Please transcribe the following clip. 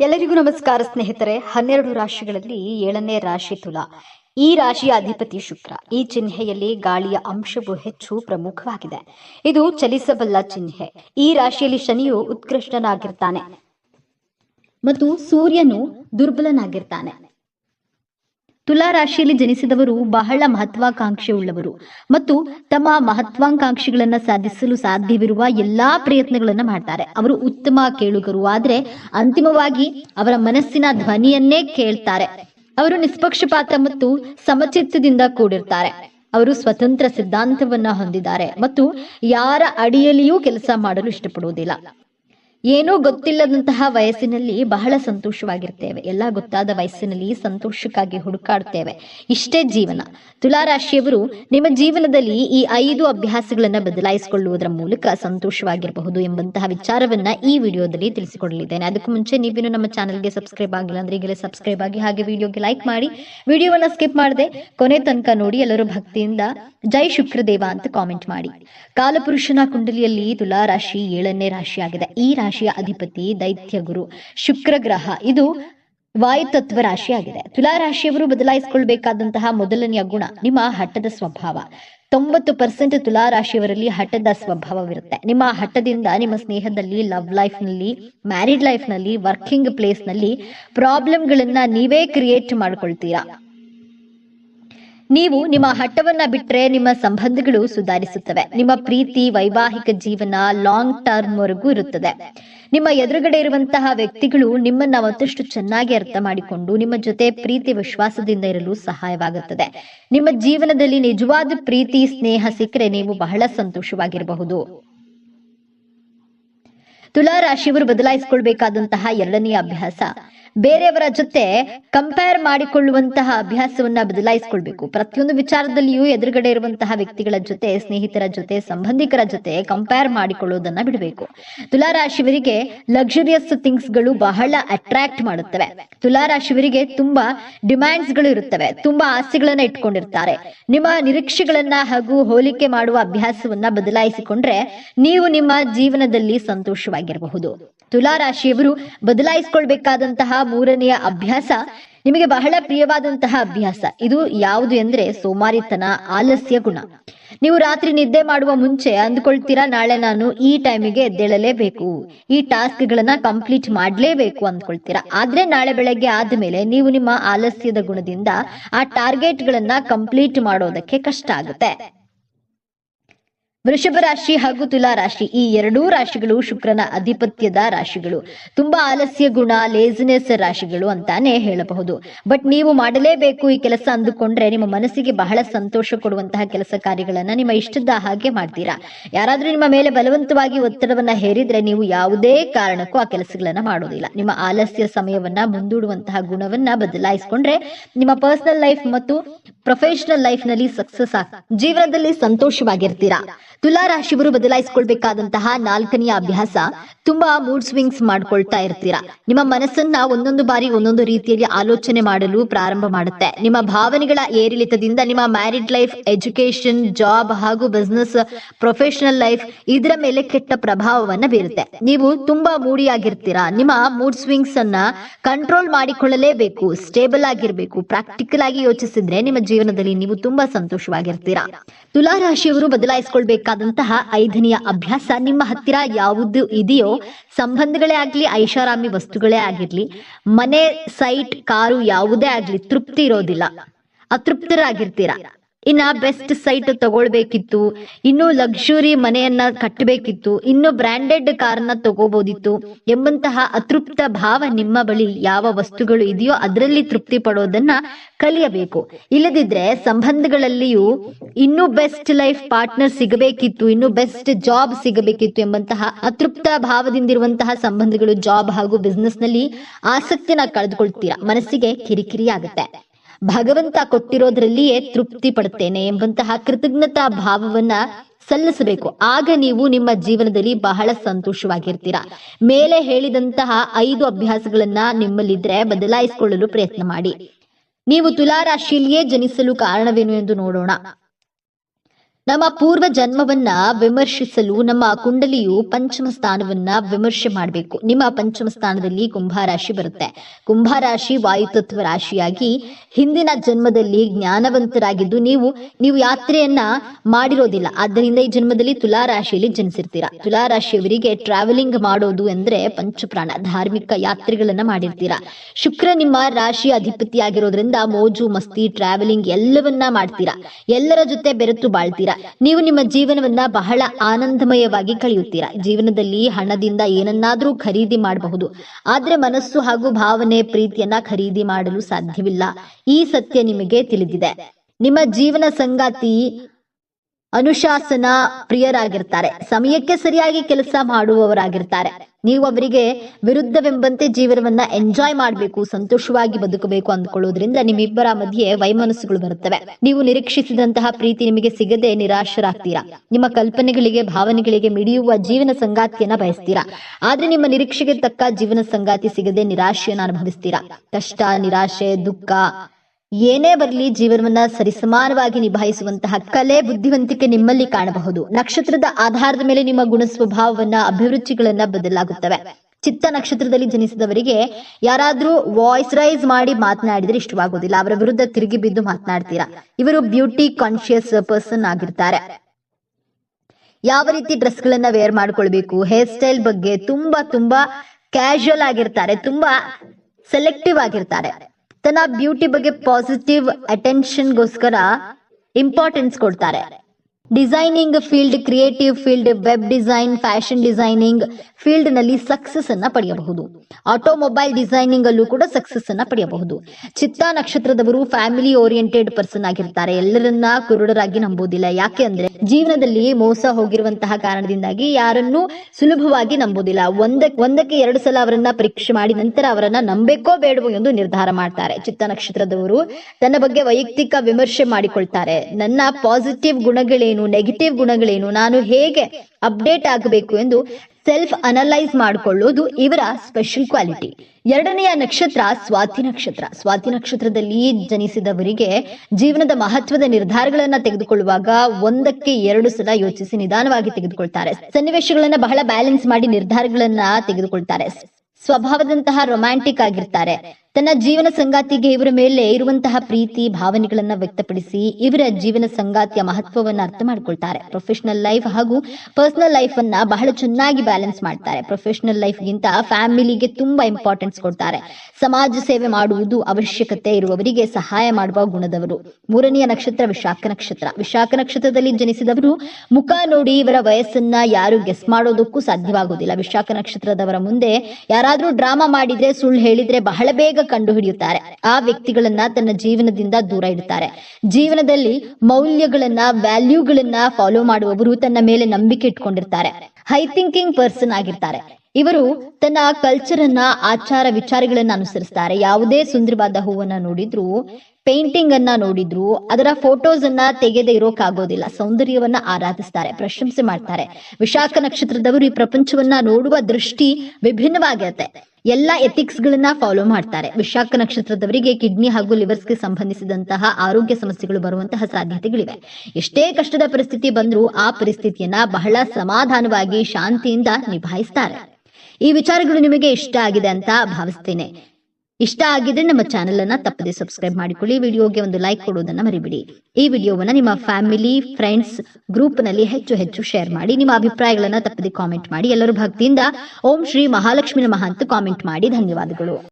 ಎಲ್ಲರಿಗೂ ನಮಸ್ಕಾರ ಸ್ನೇಹಿತರೆ. ಹನ್ನೆರಡು ರಾಶಿಗಳಲ್ಲಿ ಏಳನೇ ರಾಶಿ ತುಲಾ. ಈ ರಾಶಿಯ ಅಧಿಪತಿ ಶುಕ್ರ. ಈ ಚಿಹ್ನೆಯಲ್ಲಿ ಗಾಳಿಯ ಅಂಶವು ಹೆಚ್ಚು ಪ್ರಮುಖವಾಗಿದೆ. ಇದು ಚಲಿಸಬಲ್ಲ ಚಿಹ್ನೆ. ಈ ರಾಶಿಯಲ್ಲಿ ಶನಿಯು ಉತ್ಕೃಷ್ಟನಾಗಿರ್ತಾನೆ. ಮತ್ತು ಸೂರ್ಯನು ದುರ್ಬಲನಾಗಿರ್ತಾನೆ. ತುಲಾ ರಾಶಿಯಲ್ಲಿ ಜನಿಸಿದವರು ಬಹಳ ಮಹತ್ವಾಕಾಂಕ್ಷೆ ಉಳ್ಳವರು ಮತ್ತು ತಮ್ಮ ಮಹತ್ವಾಕಾಂಕ್ಷೆಗಳನ್ನು ಸಾಧಿಸಲು ಸಾಧ್ಯವಿರುವ ಎಲ್ಲಾ ಪ್ರಯತ್ನಗಳನ್ನ ಮಾಡ್ತಾರೆ. ಅವರು ಉತ್ತಮ ಕೇಳುಗರು ಆದ್ರೆ ಅಂತಿಮವಾಗಿ ಅವರ ಮನಸ್ಸಿನ ಧ್ವನಿಯನ್ನೇ ಕೇಳ್ತಾರೆ. ಅವರು ನಿಷ್ಪಕ್ಷಪಾತ ಮತ್ತು ಸಮಚಿತ್ತದಿಂದ ಕೂಡಿರ್ತಾರೆ. ಅವರು ಸ್ವತಂತ್ರ ಸಿದ್ಧಾಂತವನ್ನ ಹೊಂದಿದ್ದಾರೆ ಮತ್ತು ಯಾರ ಅಡಿಯಲ್ಲಿಯೂ ಕೆಲಸ ಮಾಡಲು ಇಷ್ಟಪಡುವುದಿಲ್ಲ. ಏನೂ ಗೊತ್ತಿಲ್ಲದಂತಹ ವಯಸ್ಸಿನಲ್ಲಿ ಬಹಳ ಸಂತೋಷವಾಗಿರ್ತೇವೆ. ಎಲ್ಲ ಗೊತ್ತಾದ ವಯಸ್ಸಿನಲ್ಲಿ ಸಂತೋಷಕ್ಕಾಗಿ ಹುಡುಕಾಡ್ತೇವೆ. ಇಷ್ಟೇ ಜೀವನ. ತುಲಾರಾಶಿಯವರು ನಿಮ್ಮ ಜೀವನದಲ್ಲಿ ಈ ಐದು ಅಭ್ಯಾಸಗಳನ್ನ ಬದಲಾಯಿಸಿಕೊಳ್ಳುವುದರ ಮೂಲಕ ಸಂತೋಷವಾಗಿರಬಹುದು ಎಂಬಂತಹ ವಿಚಾರವನ್ನ ಈ ವಿಡಿಯೋದಲ್ಲಿ ತಿಳಿಸಿಕೊಡಲಿದ್ದೇನೆ. ಅದಕ್ಕೂ ಮುಂಚೆ ನೀವೇನು ನಮ್ಮ ಚಾನಲ್ಗೆ ಸಬ್ಸ್ಕ್ರೈಬ್ ಆಗಿಲ್ಲ ಅಂದ್ರೆ ಈಗಲೇ ಸಬ್ಸ್ಕ್ರೈಬ್ ಆಗಿ ಹಾಗೆ ವಿಡಿಯೋಗೆ ಲೈಕ್ ಮಾಡಿ. ವಿಡಿಯೋವನ್ನ ಸ್ಕಿಪ್ ಮಾಡದೆ ಕೊನೆ ತನಕ ನೋಡಿ ಎಲ್ಲರೂ ಭಕ್ತಿಯಿಂದ ಜೈ ಶುಕ್ರದೇವ ಅಂತ ಕಾಮೆಂಟ್ ಮಾಡಿ. ಕಾಲಪುರುಷನ ಕುಂಡಲಿಯಲ್ಲಿ ತುಲಾ ರಾಶಿ ಏಳನೇ ರಾಶಿಯಾಗಿದೆ. ಈ ರಾಶಿಯ ಅಧಿಪತಿ, ದೈತ್ಯ ಗುರು, ಶುಕ್ರ ಗ್ರಹ. ಇದು ವಾಯುತತ್ವ ರಾಶಿಯಾಗಿದೆ. ತುಲಾ ರಾಶಿಯವರು ಬದಲಾಯಿಸಿಕೊಳ್ಬೇಕಾದಂತಹ ಮೊದಲನೆಯ ಗುಣ, ನಿಮ್ಮ ಹಠದ ಸ್ವಭಾವ. ತೊಂಬತ್ತು ಪರ್ಸೆಂಟ್ ತುಲಾ ರಾಶಿಯವರಲ್ಲಿ ಹಠದ ಸ್ವಭಾವವಿರುತ್ತೆ. ನಿಮ್ಮ ಹಠದಿಂದ ನಿಮ್ಮ ಸ್ನೇಹದಲ್ಲಿ ಲವ್ ಲೈಫ್ನಲ್ಲಿ ಮ್ಯಾರಿಡ್ ಲೈಫ್ನಲ್ಲಿ ವರ್ಕಿಂಗ್ ಪ್ಲೇಸ್ನಲ್ಲಿ ಪ್ರಾಬ್ಲಮ್ಗಳನ್ನ ನೀವೇ ಕ್ರಿಯೇಟ್ ಮಾಡ್ಕೊಳ್ತೀರಾ. ನೀವು ನಿಮ್ಮ ಹಠವನ್ನ ಬಿಟ್ರೆ ನಿಮ್ಮ ಸಂಬಂಧಗಳು ಸುಧಾರಿಸುತ್ತವೆ. ನಿಮ್ಮ ಪ್ರೀತಿ, ವೈವಾಹಿಕ ಜೀವನ ಲಾಂಗ್ ಟರ್ಮ್ ವರೆಗೂ ಇರುತ್ತದೆ. ನಿಮ್ಮ ಎದುರುಗಡೆ ಇರುವಂತಹ ವ್ಯಕ್ತಿಗಳು ನಿಮ್ಮನ್ನ ಮತ್ತಷ್ಟು ಚೆನ್ನಾಗಿ ಅರ್ಥ ಮಾಡಿಕೊಂಡು ನಿಮ್ಮ ಜೊತೆ ಪ್ರೀತಿ, ವಿಶ್ವಾಸದಿಂದ ಇರಲು ಸಹಾಯವಾಗುತ್ತದೆ. ನಿಮ್ಮ ಜೀವನದಲ್ಲಿ ನಿಜವಾದ ಪ್ರೀತಿ, ಸ್ನೇಹ ಸಿಕ್ಕರೆ ನೀವು ಬಹಳ ಸಂತೋಷವಾಗಿರಬಹುದು. ತುಲಾ ರಾಶಿಯವರು ಬದಲಾಯಿಸಿಕೊಳ್ಬೇಕಾದಂತಹ ಎರಡನೆಯ ಅಭ್ಯಾಸ ಬೇರೆಯವರ ಜೊತೆ ಕಂಪೇರ್ ಮಾಡಿಕೊಳ್ಳುವಂತಹ ಅಭ್ಯಾಸವನ್ನ ಬದಲಾಯಿಸಿಕೊಳ್ಬೇಕು. ಪ್ರತಿಯೊಂದು ವಿಚಾರದಲ್ಲಿಯೂ ಎದುರುಗಡೆ ಇರುವಂತಹ ವ್ಯಕ್ತಿಗಳ ಜೊತೆ, ಸ್ನೇಹಿತರ ಜೊತೆ, ಸಂಬಂಧಿಕರ ಜೊತೆ ಕಂಪೇರ್ ಮಾಡಿಕೊಳ್ಳುವುದನ್ನ ಬಿಡಬೇಕು. ತುಲಾ ರಾಶಿಯವರಿಗೆ ಲಕ್ಸುರಿಯಸ್ ಥಿಂಗ್ಸ್ಗಳು ಬಹಳ ಅಟ್ರಾಕ್ಟ್ ಮಾಡುತ್ತವೆ. ತುಲಾ ರಾಶಿಯವರಿಗೆ ತುಂಬಾ ಡಿಮ್ಯಾಂಡ್ಸ್ಗಳು ಇರುತ್ತವೆ. ತುಂಬಾ ಆಸೆಗಳನ್ನ ಇಟ್ಕೊಂಡಿರ್ತಾರೆ. ನಿಮ್ಮ ನಿರೀಕ್ಷೆಗಳನ್ನ ಹಾಗೂ ಹೋಲಿಕೆ ಮಾಡುವ ಅಭ್ಯಾಸವನ್ನ ಬದಲಾಯಿಸಿಕೊಂಡ್ರೆ ನೀವು ನಿಮ್ಮ ಜೀವನದಲ್ಲಿ ಸಂತೋಷವಾಗಿರಬಹುದು. ತುಲಾ ರಾಶಿಯವರು ಬದಲಾಯಿಸಿಕೊಳ್ಬೇಕಾದಂತಹ ಮೂರನೆಯ ಅಭ್ಯಾಸ ನಿಮಗೆ ಬಹಳ ಪ್ರಿಯವಾದಂತಹ ಅಭ್ಯಾಸ. ಇದು ಯಾವುದು ಎಂದ್ರೆ ಸೋಮಾರಿತನ, ಆಲಸ್ಯ ಗುಣ. ನೀವು ರಾತ್ರಿ ನಿದ್ದೆ ಮಾಡುವ ಮುಂಚೆ ಅಂದ್ಕೊಳ್ತೀರಾ, ನಾಳೆ ನಾನು ಈ ಟೈಮಿಗೆ ಎದ್ದೇಳಲೇಬೇಕು. ಈ ಟಾಸ್ಕ್ ಗಳನ್ನ ಕಂಪ್ಲೀಟ್ ಮಾಡ್ಲೇಬೇಕು ಅಂದ್ಕೊಳ್ತೀರಾ. ಆದ್ರೆ ನಾಳೆ ಬೆಳಗ್ಗೆ ಆದ್ಮೇಲೆ ನೀವು ನಿಮ್ಮ ಆಲಸ್ಯದ ಗುಣದಿಂದ ಆ ಟಾರ್ಗೆಟ್ ಗಳನ್ನ ಕಂಪ್ಲೀಟ್ ಮಾಡೋದಕ್ಕೆ ಕಷ್ಟ ಆಗುತ್ತೆ. ವೃಷಭ ರಾಶಿ ಹಾಗೂ ತುಲಾ ರಾಶಿ, ಈ ಎರಡೂ ರಾಶಿಗಳು ಶುಕ್ರನ ಅಧಿಪತ್ಯದ ರಾಶಿಗಳು. ತುಂಬಾ ಆಲಸ್ಯ ಗುಣ ಲೇಸಿನೆಸ್ ರಾಶಿಗಳು ಅಂತಾನೆ ಹೇಳಬಹುದು. ಬಟ್ ನೀವು ಮಾಡಲೇಬೇಕು ಈ ಕೆಲಸ ಅಂದುಕೊಂಡ್ರೆ ನಿಮ್ಮ ಮನಸ್ಸಿಗೆ ಬಹಳ ಸಂತೋಷ ಕೊಡುವಂತಹ ಕೆಲಸ ಕಾರ್ಯಗಳನ್ನ ನಿಮ್ಮ ಇಷ್ಟದ ಹಾಗೆ ಮಾಡ್ತೀರಾ. ಯಾರಾದ್ರೂ ನಿಮ್ಮ ಮೇಲೆ ಬಲವಂತವಾಗಿ ಒತ್ತಡವನ್ನ ಹೇರಿದ್ರೆ ನೀವು ಯಾವುದೇ ಕಾರಣಕ್ಕೂ ಆ ಕೆಲಸಗಳನ್ನ ಮಾಡೋದಿಲ್ಲ. ನಿಮ್ಮ ಆಲಸ್ಯ ಸಮಯವನ್ನ, ಮುಂದೂಡುವಂತಹ ಗುಣವನ್ನ ಬದಲಾಯಿಸಿಕೊಂಡ್ರೆ ನಿಮ್ಮ ಪರ್ಸನಲ್ ಲೈಫ್ ಮತ್ತು ಪ್ರೊಫೆಷನಲ್ ಲೈಫ್ನಲ್ಲಿ ಸಕ್ಸಸ್ ಆಗ, ಜೀವನದಲ್ಲಿ ಸಂತೋಷವಾಗಿರ್ತೀರಾ. ತುಲಾ ರಾಶಿಯವರು ಬದಲಾಯಿಸಿಕೊಳ್ಬೇಕಾದಂತಹ ನಾಲ್ಕನೆಯ ಅಭ್ಯಾಸ ತುಂಬಾ ಮೂಡ್ ಸ್ವಿಂಗ್ಸ್ ಮಾಡ್ಕೊಳ್ತಾ ಇರ್ತೀರಾ. ನಿಮ್ಮ ಮನಸ್ಸನ್ನ ಒಂದೊಂದು ಬಾರಿ ಒಂದೊಂದು ರೀತಿಯಲ್ಲಿ ಆಲೋಚನೆ ಮಾಡಲು ಪ್ರಾರಂಭ ಮಾಡುತ್ತೆ. ನಿಮ್ಮ ಭಾವನೆಗಳ ಏರಿಳಿತದಿಂದ ನಿಮ್ಮ ಮ್ಯಾರಿಡ್ ಲೈಫ್ ಎಜುಕೇಶನ್ ಜಾಬ್ ಹಾಗೂ ಬಿಸ್ನೆಸ್ ಪ್ರೊಫೆಷನಲ್ ಲೈಫ್ ಇದರ ಮೇಲೆ ಕೆಟ್ಟ ಪ್ರಭಾವವನ್ನ ಬೀರುತ್ತೆ. ನೀವು ತುಂಬಾ ಮೂಡಿಯಾಗಿರ್ತೀರಾ ನಿಮ್ಮ ಮೂಡ್ ಸ್ವಿಂಗ್ಸ್ ಅನ್ನ ಕಂಟ್ರೋಲ್ ಮಾಡಿಕೊಳ್ಳಲೇಬೇಕು ಸ್ಟೇಬಲ್ ಆಗಿರ್ಬೇಕು ಪ್ರಾಕ್ಟಿಕಲ್ ಆಗಿ ಯೋಚಿಸಿದ್ರೆ ನಿಮ್ಮ ಜೀವನದಲ್ಲಿ ನೀವು ತುಂಬಾ ಸಂತೋಷವಾಗಿರ್ತೀರಾ. ತುಲಾ ರಾಶಿಯವರು ಬದಲಾಯಿಸಿಕೊಳ್ಬೇಕಾದಂತಹ ಐದನೆಯ ಅಭ್ಯಾಸ ನಿಮ್ಮ ಹತ್ತಿರ ಯಾವುದು ಇದೆಯೋ ಸಂಬಂಧಗಳೇ ಆಗಲಿ, ಐಷಾರಾಮಿ ವಸ್ತುಗಳೇ ಆಗಿರ್ಲಿ, ಮನೆ, ಸೈಟ್, ಕಾರು ಯಾವುದೇ ಆಗ್ಲಿ ತೃಪ್ತಿ ಇರೋದಿಲ್ಲ. ಅತೃಪ್ತರಾಗಿರ್ತೀರಾ? ಇನ್ನ ಬೆಸ್ಟ್ ಸೈಟ್ ತಗೊಳ್ಬೇಕಿತ್ತು. ಇನ್ನು ಲಕ್ಸುರಿ ಮನೆಯನ್ನ ಕಟ್ಟಬೇಕಿತ್ತು ಇನ್ನು ಬ್ರಾಂಡೆಡ್ ಕಾರ್ನ ತಗೋಬಹುದಿತ್ತು ಎಂಬಂತಹ ಅತೃಪ್ತ ಭಾವ ನಿಮ್ಮ ಬಳಿ ಯಾವ ವಸ್ತುಗಳು ಇದೆಯೋ ಅದರಲ್ಲಿ ತೃಪ್ತಿ ಪಡೋದನ್ನ ಕಲಿಯಬೇಕು. ಇಲ್ಲದಿದ್ರೆ ಸಂಬಂಧಗಳಲ್ಲಿಯೂ ಇನ್ನೂ ಬೆಸ್ಟ್ ಲೈಫ್ ಪಾರ್ಟ್ನರ್ ಸಿಗಬೇಕಿತ್ತು, ಇನ್ನು ಬೆಸ್ಟ್ ಜಾಬ್ ಸಿಗಬೇಕಿತ್ತು ಎಂಬಂತಹ ಅತೃಪ್ತ ಭಾವದಿಂದಿರುವಂತಹ ಸಂಬಂಧಗಳು ಜಾಬ್ ಹಾಗೂ ಬಿಸ್ನೆಸ್ನಲ್ಲಿ ಆಸಕ್ತಿನ ಕಳೆದುಕೊಳ್ತೀರಾ? ಮನಸ್ಸಿಗೆ ಕಿರಿಕಿರಿ ಆಗುತ್ತೆ. ಭಗವಂತ ಕೊಟ್ಟಿರೋದ್ರಲ್ಲಿಯೇ ತೃಪ್ತಿ ಪಡ್ತೇನೆ ಎಂಬಂತಹ ಕೃತಜ್ಞತಾ ಭಾವವನ್ನ ಸಲ್ಲಿಸಬೇಕು. ಆಗ ನೀವು ನಿಮ್ಮ ಜೀವನದಲ್ಲಿ ಬಹಳ ಸಂತೋಷವಾಗಿರ್ತೀರಾ. ಮೇಲೆ ಹೇಳಿದಂತಹ ಐದು ಅಭ್ಯಾಸಗಳನ್ನ ನಿಮ್ಮಲ್ಲಿದ್ರೆ ಬದಲಾಯಿಸಿಕೊಳ್ಳಲು ಪ್ರಯತ್ನ ಮಾಡಿ. ನೀವು ತುಲಾರಾಶಿಯಲ್ಲಿಯೇ ಜನಿಸಲು ಕಾರಣವೇನು ಎಂದು ನೋಡೋಣ. ನಮ್ಮ ಪೂರ್ವ ಜನ್ಮವನ್ನ ವಿಮರ್ಶಿಸಲು ನಮ್ಮ ಕುಂಡಲಿಯು ಪಂಚಮ ಸ್ಥಾನವನ್ನ ವಿಮರ್ಶೆ ಮಾಡಬೇಕು. ನಿಮ್ಮ ಪಂಚಮ ಸ್ಥಾನದಲ್ಲಿ ಕುಂಭಾರಾಶಿ ಬರುತ್ತೆ. ಕುಂಭಾರಾಶಿ ವಾಯುತತ್ವ ರಾಶಿಯಾಗಿ ಹಿಂದಿನ ಜನ್ಮದಲ್ಲಿ ಜ್ಞಾನವಂತರಾಗಿದ್ದು ನೀವು ನೀವು ಯಾತ್ರೆಯನ್ನ ಮಾಡಿರೋದಿಲ್ಲ. ಆದ್ದರಿಂದ ಈ ಜನ್ಮದಲ್ಲಿ ತುಲಾ ರಾಶಿಯಲ್ಲಿ ಜನಿಸಿರ್ತೀರಾ. ತುಲಾ ರಾಶಿಯವರಿಗೆ ಟ್ರಾವೆಲಿಂಗ್ ಮಾಡೋದು ಅಂದ್ರೆ ಪಂಚಪ್ರಾಣ, ಧಾರ್ಮಿಕ ಯಾತ್ರೆಗಳನ್ನ ಮಾಡಿರ್ತೀರಾ. ಶುಕ್ರ ನಿಮ್ಮ ರಾಶಿ ಅಧಿಪತಿಯಾಗಿರೋದ್ರಿಂದ ಮೋಜು, ಮಸ್ತಿ ಟ್ರಾವೆಲಿಂಗ್ ಎಲ್ಲವನ್ನ ಮಾಡ್ತೀರಾ. ಎಲ್ಲರ ಜೊತೆ ಬೆರೆತು ಬಾಳ್ತೀರಾ. ನೀವು ನಿಮ್ಮ ಜೀವನವನ್ನ ಬಹಳ ಆನಂದಮಯವಾಗಿ ಕಳೆಯುತ್ತೀರಾ? ಜೀವನದಲ್ಲಿ ಹಣದಿಂದ ಏನನ್ನಾದ್ರೂ ಖರೀದಿ ಮಾಡಬಹುದು. ಆದ್ರೆ ಮನಸ್ಸು ಹಾಗೂ ಭಾವನೆ ಪ್ರೀತಿಯನ್ನ ಖರೀದಿ ಮಾಡಲು ಸಾಧ್ಯವಿಲ್ಲ. ಈ ಸತ್ಯ ನಿಮಗೆ ತಿಳಿದಿದೆ. ನಿಮ್ಮ ಜೀವನ ಸಂಗಾತಿ ಅನುಶಾಸನ ಪ್ರಿಯರಾಗಿರ್ತಾರೆ. ಸಮಯಕ್ಕೆ ಸರಿಯಾಗಿ ಕೆಲಸ ಮಾಡುವವರಾಗಿರ್ತಾರೆ. ನೀವು ಅವರಿಗೆ ವಿರುದ್ಧವೆಂಬಂತೆ ಜೀವನವನ್ನ ಎಂಜಾಯ್ ಮಾಡಬೇಕು, ಸಂತೋಷವಾಗಿ ಬದುಕಬೇಕು ಅಂದ್ಕೊಳ್ಳೋದ್ರಿಂದ ನಿಮ್ಮಿಬ್ಬರ ಮಧ್ಯೆ ವೈಮನಸ್ಸುಗಳು ಬರುತ್ತವೆ. ನೀವು ನಿರೀಕ್ಷಿಸಿದಂತಹ ಪ್ರೀತಿ ನಿಮಗೆ ಸಿಗದೆ ನಿರಾಶರಾಗ್ತೀರಾ? ನಿಮ್ಮ ಕಲ್ಪನೆಗಳಿಗೆ, ಭಾವನೆಗಳಿಗೆ ಮಿಡಿಯುವ ಜೀವನ ಸಂಗಾತಿಯನ್ನ ಬಯಸ್ತೀರಾ? ಆದ್ರೆ ನಿಮ್ಮ ನಿರೀಕ್ಷೆಗೆ ತಕ್ಕ ಜೀವನ ಸಂಗಾತಿ ಸಿಗದೆ ನಿರಾಶೆಯನ್ನ ಅನುಭವಿಸ್ತೀರಾ? ಕಷ್ಟ, ನಿರಾಶೆ, ದುಃಖ ಏನೇ ಬರಲಿ ಜೀವನವನ್ನ ಸರಿಸಮಾನವಾಗಿ ನಿಭಾಯಿಸುವಂತಹ ಕಲೆ ಬುದ್ಧಿವಂತಿಕೆ ನಿಮ್ಮಲ್ಲಿ ಕಾಣಬಹುದು. ನಕ್ಷತ್ರದ ಆಧಾರದ ಮೇಲೆ ನಿಮ್ಮ ಗುಣ ಸ್ವಭಾವವನ್ನ, ಅಭಿರುಚಿಗಳನ್ನ ಬದಲಾಗುತ್ತವೆ. ಚಿತ್ತ ನಕ್ಷತ್ರದಲ್ಲಿ ಜನಿಸಿದವರಿಗೆ ಯಾರಾದ್ರೂ ವಾಯ್ಸ್ ರೈಸ್ ಮಾಡಿ ಮಾತನಾಡಿದ್ರೆ ಇಷ್ಟವಾಗುವುದಿಲ್ಲ. ಅವರ ವಿರುದ್ಧ ತಿರುಗಿ ಬಿದ್ದು ಮಾತನಾಡ್ತೀರಾ? ಇವರು ಬ್ಯೂಟಿ ಕಾನ್ಶಿಯಸ್ ಪರ್ಸನ್ ಆಗಿರ್ತಾರೆ. ಯಾವ ರೀತಿ ಡ್ರೆಸ್ ಗಳನ್ನ ವೇರ್ ಮಾಡ್ಕೊಳ್ಬೇಕು? ಹೇರ್ ಸ್ಟೈಲ್ ಬಗ್ಗೆ ತುಂಬಾ ತುಂಬಾ ಕ್ಯಾಶುಯಲ್ ಆಗಿರ್ತಾರೆ. ತುಂಬಾ ಸೆಲೆಕ್ಟಿವ್ ಆಗಿರ್ತಾರೆ. ತನ್ನ ಬ್ಯೂಟಿ ಬಗ್ಗೆ ಪಾಸಿಟಿವ್ ಅಟೆನ್ಷನ್ಗೋಸ್ಕರ ಇಂಪಾರ್ಟೆನ್ಸ್ ಕೊಡ್ತಾರೆ. Designing field, creative field, web design, fashion designing ಫೀಲ್ಡ್ನಲ್ಲಿ success ಅನ್ನ ಪಡೆಯಬಹುದು. ಆಟೋಮೊಬೈಲ್ ಡಿಸೈನಿಂಗ್ ಅಲ್ಲೂ ಕೂಡ ಸಕ್ಸಸ್ ಅನ್ನ ಪಡೆಯಬಹುದು. ಚಿತ್ತ ನಕ್ಷತ್ರದವರು ಫ್ಯಾಮಿಲಿ ಓರಿಯೆಂಟೆಡ್ ಪರ್ಸನ್ ಆಗಿರ್ತಾರೆ. ಎಲ್ಲರನ್ನ ಕುರುಡರಾಗಿ ನಂಬೋದಿಲ್ಲ ಯಾಕೆ ಅಂದ್ರೆ ಜೀವನದಲ್ಲಿ ಮೋಸ ಹೋಗಿರುವಂತಹ ಕಾರಣದಿಂದಾಗಿ ಯಾರನ್ನು ಸುಲಭವಾಗಿ ನಂಬೋದಿಲ್ಲ ಒಂದ, ಒಂದಕ್ಕೆ ಎರಡು ಸಲ ಅವರನ್ನ ಪರೀಕ್ಷೆ ಮಾಡಿ ನಂತರ ಅವರನ್ನ ನಂಬೇಕೋ ಬೇಡವೋ ಎಂದು ನಿರ್ಧಾರ ಮಾಡ್ತಾರೆ. ಚಿತ್ತ ನಕ್ಷತ್ರದವರು ತನ್ನ ಬಗ್ಗೆ ವೈಯಕ್ತಿಕ ವಿಮರ್ಶೆ ಮಾಡಿಕೊಳ್ತಾರೆ. ನನ್ನ ಪಾಸಿಟಿವ್ ಗುಣಗಳೇನು? ನೆಗೆಟಿವ್ ಗುಣಗಳೇನು, ನಾನು ಹೇಗೆ ಅಪ್ಡೇಟ್ ಆಗಬೇಕು ಎಂದು ಸೆಲ್ಫ್ ಅನಲೈಸ್ ಮಾಡಿಕೊಳ್ಳೋದು ಇವರ ಸ್ಪೆಷಲ್ ಕ್ವಾಲಿಟಿ ಎರಡನೆಯ ನಕ್ಷತ್ರ ಸ್ವಾತಿ ನಕ್ಷತ್ರ. ಸ್ವಾತಿ ನಕ್ಷತ್ರದಲ್ಲಿ ಜನಿಸಿದವರಿಗೆ ಜೀವನದ ಮಹತ್ವದ ನಿರ್ಧಾರಗಳನ್ನ ತೆಗೆದುಕೊಳ್ಳುವಾಗ ಒಂದಕ್ಕೆ ಎರಡು ಸಲ ಯೋಚಿಸಿ ನಿಧಾನವಾಗಿ ತೆಗೆದುಕೊಳ್ತಾರೆ. ಸನ್ನಿವೇಶಗಳನ್ನ ಬಹಳ ಬ್ಯಾಲೆನ್ಸ್ ಮಾಡಿ ನಿರ್ಧಾರಗಳನ್ನ ತೆಗೆದುಕೊಳ್ತಾರೆ. ಸ್ವಭಾವದಂತಹ ರೊಮ್ಯಾಂಟಿಕ್ ಆಗಿರ್ತಾರೆ. ತನ್ನ ಜೀವನ ಸಂಗಾತಿಗೆ ಇವರ ಮೇಲೆ ಇರುವಂತಹ ಪ್ರೀತಿ, ಭಾವನೆಗಳನ್ನ ವ್ಯಕ್ತಪಡಿಸಿ ಇವರ ಜೀವನ ಸಂಗಾತಿಯ ಮಹತ್ವವನ್ನು ಅರ್ಥ ಮಾಡ್ಕೊಳ್ತಾರೆ. ಪ್ರೊಫೆಷನಲ್ ಲೈಫ್ ಹಾಗೂ ಪರ್ಸನಲ್ ಲೈಫ್ ಅನ್ನ ಬಹಳ ಚೆನ್ನಾಗಿ ಬ್ಯಾಲೆನ್ಸ್ ಮಾಡ್ತಾರೆ. ಪ್ರೊಫೆಷನಲ್ ಲೈಫ್ ಗಿಂತ ಫ್ಯಾಮಿಲಿಗೆ ತುಂಬಾ ಇಂಪಾರ್ಟೆನ್ಸ್ ಕೊಡ್ತಾರೆ. ಸಮಾಜ ಸೇವೆ ಮಾಡುವುದು ಅವಶ್ಯಕತೆ ಇರುವವರಿಗೆ ಸಹಾಯ ಮಾಡುವ ಗುಣದವರು. ಮೂರನೆಯ ನಕ್ಷತ್ರ ವಿಶಾಖ ನಕ್ಷತ್ರ. ವಿಶಾಖ ನಕ್ಷತ್ರದಲ್ಲಿ ಜನಿಸಿದವರು ಮುಖ ನೋಡಿ ಇವರ ವಯಸ್ಸನ್ನ ಯಾರು ಗೆಸ್ ಮಾಡೋದಕ್ಕೂ ಸಾಧ್ಯವಾಗುವುದಿಲ್ಲ. ವಿಶಾಖ ನಕ್ಷತ್ರದವರ ಮುಂದೆ ಯಾರಾದ್ರೂ ಡ್ರಾಮಾ ಮಾಡಿದ್ರೆ, ಸುಳ್ಳು ಹೇಳಿದ್ರೆ ಬಹಳ ಬೇಗ ಕಂಡು ಹಿಡಿಯುತ್ತಾರೆ ಆ ವ್ಯಕ್ತಿಗಳನ್ನ ತನ್ನ ಜೀವನದಿಂದ ದೂರ ಇಡುತ್ತಾರೆ. ಜೀವನದಲ್ಲಿ ಮೌಲ್ಯಗಳನ್ನ, ವ್ಯಾಲ್ಯೂಗಳನ್ನ ಫಾಲೋ ಮಾಡುವವರು ತನ್ನ ಮೇಲೆ ನಂಬಿಕೆ ಇಟ್ಕೊಂಡಿರ್ತಾರೆ. ಹೈ ಥಿಂಕಿಂಗ್ ಪರ್ಸನ್ ಆಗಿರ್ತಾರೆ. ಇವರು ತನ್ನ ಕಲ್ಚರ್ ಅನ್ನ, ಆಚಾರ ವಿಚಾರಗಳನ್ನ ಅನುಸರಿಸ್ತಾರೆ. ಯಾವುದೇ ಸುಂದರವಾದ ಹೂವನ್ನ ನೋಡಿದ್ರು ಪೇಂಟಿಂಗ್ ಅನ್ನ ನೋಡಿದ್ರು, ಅದರ ಫೋಟೋಸ್ ಅನ್ನ ತೆಗೆದೇ ಇರೋಕಾಗೋದಿಲ್ಲ. ಸೌಂದರ್ಯವನ್ನ ಆರಾಧಿಸ್ತಾರೆ, ಪ್ರಶಂಸೆ ಮಾಡ್ತಾರೆ. ವಿಶಾಖ ನಕ್ಷತ್ರದವರು ಈ ಪ್ರಪಂಚವನ್ನ ನೋಡುವ ದೃಷ್ಟಿ ವಿಭಿನ್ನವಾಗಿರುತ್ತೆ. ಎಲ್ಲ ಎಥಿಕ್ಸ್ ಗಳನ್ನ ಫಾಲೋ ಮಾಡ್ತಾರೆ. ವಿಶಾಖ ನಕ್ಷತ್ರದವರಿಗೆ ಕಿಡ್ನಿ ಹಾಗೂ ಲಿವರ್ಸ್ಗೆ ಸಂಬಂಧಿಸಿದಂತಹ ಆರೋಗ್ಯ ಸಮಸ್ಯೆಗಳು ಬರುವಂತಹ ಸಾಧ್ಯತೆಗಳಿವೆ. ಎಷ್ಟೇ ಕಷ್ಟದ ಪರಿಸ್ಥಿತಿ ಬಂದರೂ ಆ ಪರಿಸ್ಥಿತಿಯನ್ನ ಬಹಳ ಸಮಾಧಾನವಾಗಿ ಶಾಂತಿಯಿಂದ ನಿಭಾಯಿಸ್ತಾರೆ. ಈ ವಿಚಾರಗಳು ನಿಮಗೆ ಇಷ್ಟ ಆಗಿದೆ ಅಂತ ಭಾವಿಸ್ತೇನೆ. ಇಷ್ಟ ಆಗಿದ್ರೆ ನಮ್ಮ ಚಾನೆಲ್ ಅನ್ನ ತಪ್ಪದೆ ಸಬ್ಸ್ಕ್ರೈಬ್ ಮಾಡಿಕೊಳ್ಳಿ. ವಿಡಿಯೋಗೆ ಒಂದು ಲೈಕ್ ಕೊಡುವುದನ್ನ ಮರಿಬಿಡಿ. ಈ ವಿಡಿಯೋವನ್ನ ನಿಮ್ಮ ಫ್ಯಾಮಿಲಿ ಫ್ರೆಂಡ್ಸ್ ಗ್ರೂಪ್ನಲ್ಲಿ ಹೆಚ್ಚು ಹೆಚ್ಚು ಶೇರ್ ಮಾಡಿ. ನಿಮ್ಮ ಅಭಿಪ್ರಾಯಗಳನ್ನ ತಪ್ಪದೆ ಕಾಮೆಂಟ್ ಮಾಡಿ. ಎಲ್ಲರೂ ಭಕ್ತಿಯಿಂದ ಓಂ ಶ್ರೀ ಮಹಾಲಕ್ಷ್ಮಿ ನಮಃ ಅಂತ ಕಾಮೆಂಟ್ ಮಾಡಿ. ಧನ್ಯವಾದಗಳು.